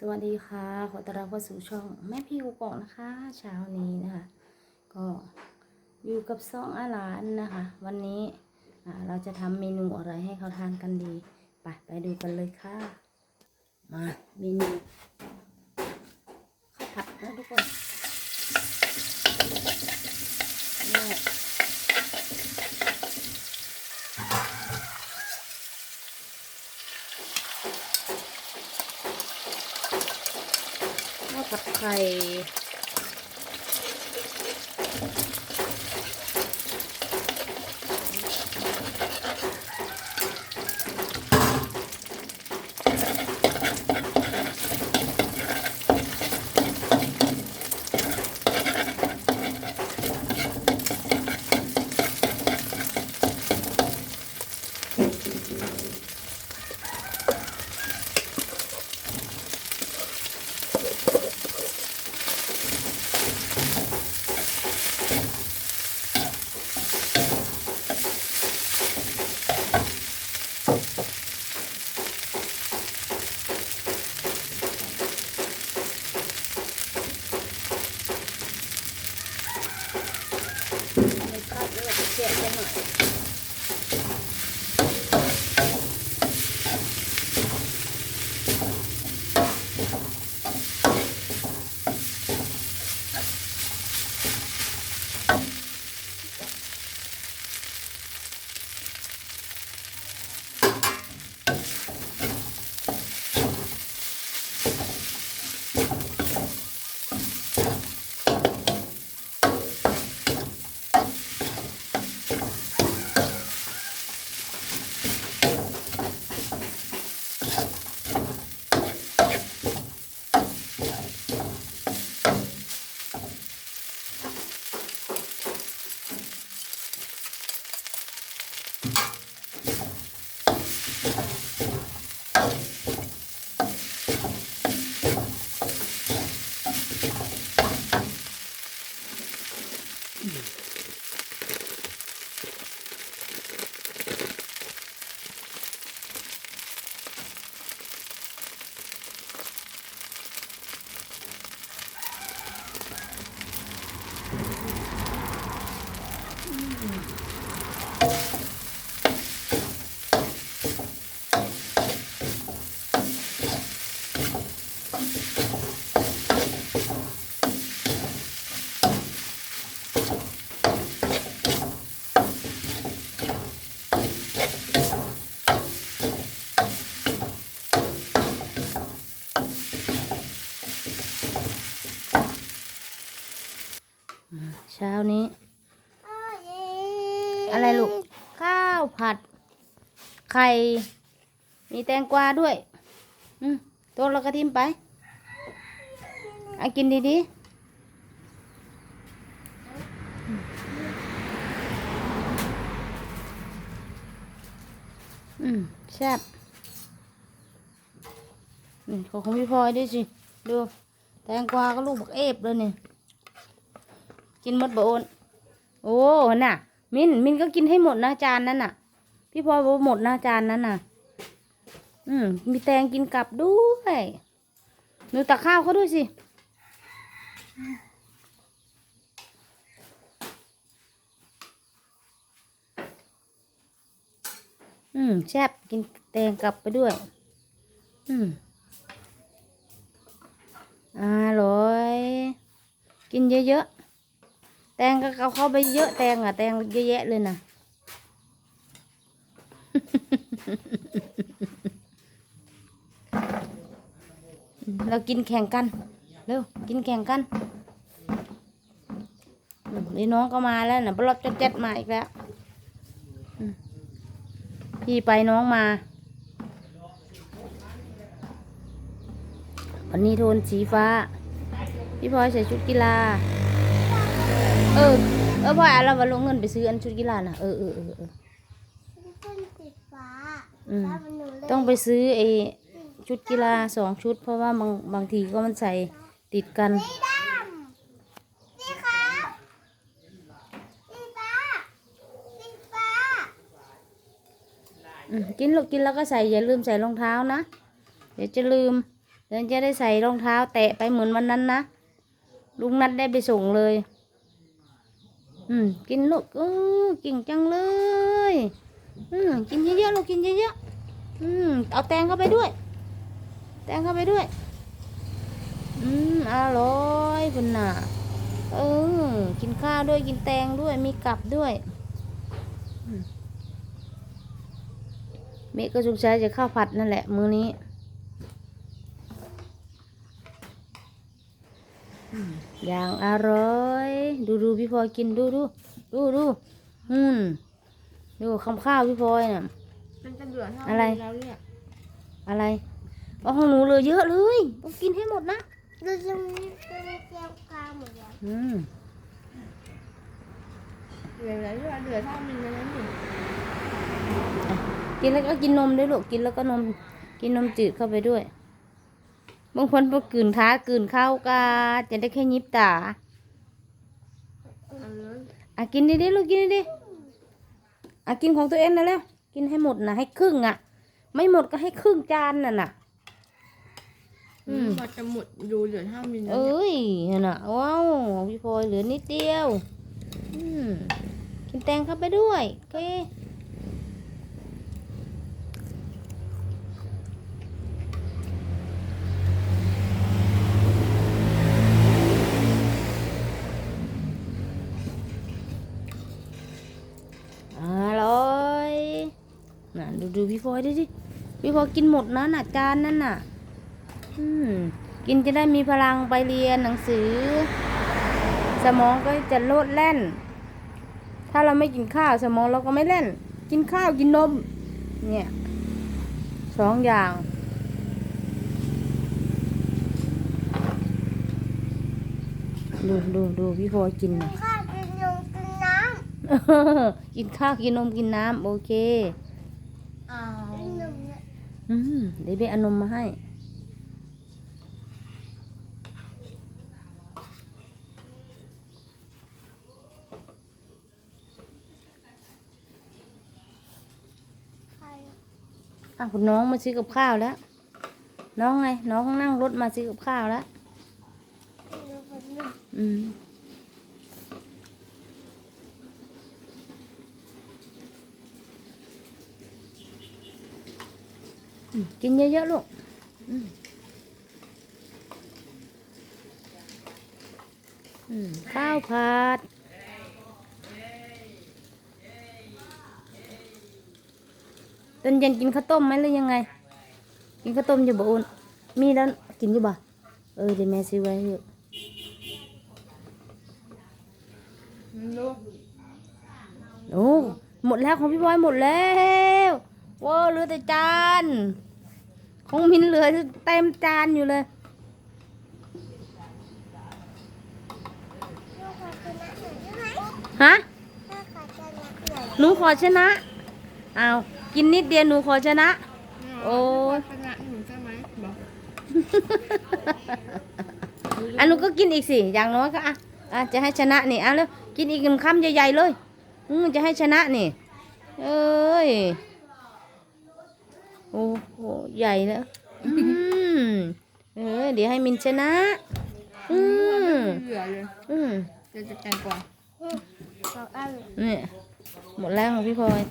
สวัสดีค่ะ ขอต้อนรับเข้าสู่ช่องแม่พี่กุกอกนะคะ เช้านี้นะคะ ก็อยู่กับซ่องอาหลานนะคะ วันนี้เราจะทำเมนูอะไรให้เขาทานกันดี ไปไปดูกันเลยค่ะ มาเมนูข้าวผัดนะทุกคน ใส่ เช้านี้ อะไรลูก ข้าวผัด ไข่ มีแตงกวาด้วย อืมตัวเรากระทิมไปเอากินดีๆอืมแซ่บนี่ของของพี่พลอยด้วยสิ ดู แตงกวาก็ลูกบักเอฟเลยนี่ กินหมดบ่โอนโอ้น่ะ มินมินก็กินให้หมดนะจานนั้นน่ะ พี่พลอยบอกว่หมดนะจานนั้นน่ะ อืม มีแตงกินกลับด้วยหนูตักข้าวเขาด้วยสิอืมแซ่บกินแตงกลับไปด้วย อืมอร่อย กินเยอะๆ แตงก็เอาเข้าไปเยอะแตงอะ แตงเยอะแยะเลยนะเรากินแข่งกัน เร็ว กินแข่งกันนี่น้องก็มาแล้วนะบล็อกจะเจ็ดมาอีกแล้วพี่ไปน้องมา วันนี้โทนสีฟ้า พี่พลอยใส่ชุดกีฬา เออ เออพลอยเอาเรามาลงเงินไปซื้ออันชุดกีฬาน่ะ เออเออเออเออต้นสีฟ้าอืมแล้วมันหนูเลยต้องไปซื้อไอชุดกีฬาสองชุด เพราะว่าบางบางทีก็มันใส่ติดกัน สีดำสีขาวสีฟ้าสีฟ้าอืมกินลูกกินแล้วก็ใส่อย่าลืมใส่รองเท้านะ เดี๋ยวจะลืมเดี๋ยวจะได้ใส่รองเท้าแตะไปเหมือนวันนั้นนะลุงนัดได้ไปส่งเลย อืม กินลูกออเก่งจังเลย อืม กินเยอะๆลูกกินเยอะๆอืม เอาแตงเข้าไปด้วย แตงเข้าไปด้วย อืม อร่อยคุณน่ะ เออ กินข้าวด้วย กินแตงด้วย มีกลับด้วยเมฆก็สงสัยจะข้าวผัดนั่นแหละ มื้อนี้ อืมอย่างอร่อย ดูดูพี่พลอยกินดูดูดูดูอืมดูคำข้าวพี่พลอยน่ะมันจะเหลือเท่าอะไรนี้แล้วเนี่ยอะไรเอาของหนูเหลยเยอะเลยต้องกินให้หมดนะดูตรงนี้ตรงนี้เตรียมข้าวหมดแล้วอืมเหลือแล้วเหลือเท่านี้แล้วนี่กินแล้วก็กินนมด้วยลูกกินแล้วก็นม กินนมจืดเข้าไปด้วย บางคนพอกลืนท้ากลืนข้าวกาจะได้แค่ยิบตาอันนั้นอะกินดิดิลูกกินดิอะกินของตัวเองนะแล้วกินให้หมดนะให้ครึ่งอะ ไม่หมดก็ให้ครึ่งจานน่ะน่ะอืมพอจะหมดดูเหลือเท่านี้แล้วเอ้ยนั่นน่ะว้าวพี่พลอยเหลือนิดเดียว อืมกินแตงเข้าไปด้วยโอเคอร่อยน่ะ ดูดูพี่พลอยดิดิพี่พลอยกินหมดนะน่ะจานนั่นน่ะ อืมกินจะได้มีพลังไปเรียนหนังสือ สมองก็จะโลดแล่น ถ้าเราไม่กินข้าวสมองเราก็ไม่เล่น กินข้าวกินนม เนี่ยสองอย่างดูดูดูพี่พลอยกินน่ะข้าวกินนมกินน้กินข้าวกินนมกินน้ำโอเคำอ้าวกินนมเนี่ย อืมเดี๋ยวไปเอานมมาให้ใครอ้าวคุณน้องมาซื้อกับข้าวแล้ว น้องไง น้องนั่งรถมาซื้อกับข้าวแล้ว อืม กินเยอะๆลูกอืมอืมข้าวผัดตอนเย็นกินข้าวต้มไหมหรือยังไง กินข้าวต้มอยู่บ่อุ่นมีแล้วกินอยู่บ่เออเดี๋ยวแม่ซื้อไว้เถอะลูกโอ้หมดแล้วของพี่บอยหมดแล้วว้าวเหลือแต่จาน ของมินเหลือเต็มจานอยู่เลยลูกขอชนะหน่อยได้ไหมฮะลูกขอชนะหน่อยหนูขอชนะเอาวกินนิดเดียวหนูขอชนะ โอ้ยชนะหนูใช่ไหมบอกอันหนูก็กินอีกสิอย่างน้อยก็อะอะจะให้ชนะนี่เอาเลยกินอีกหนึ่งคำใหญ่ๆเลยอืมจะให้ชนะนี่ เอ้ย โอ้โหใหญ่แล้วอืมเออเดี๋ยวให้มินชนะ อืมเหลือเลยอืมเะจะแตงกว่าสองอันเนี่ยหมดแล้วของพี่พลอย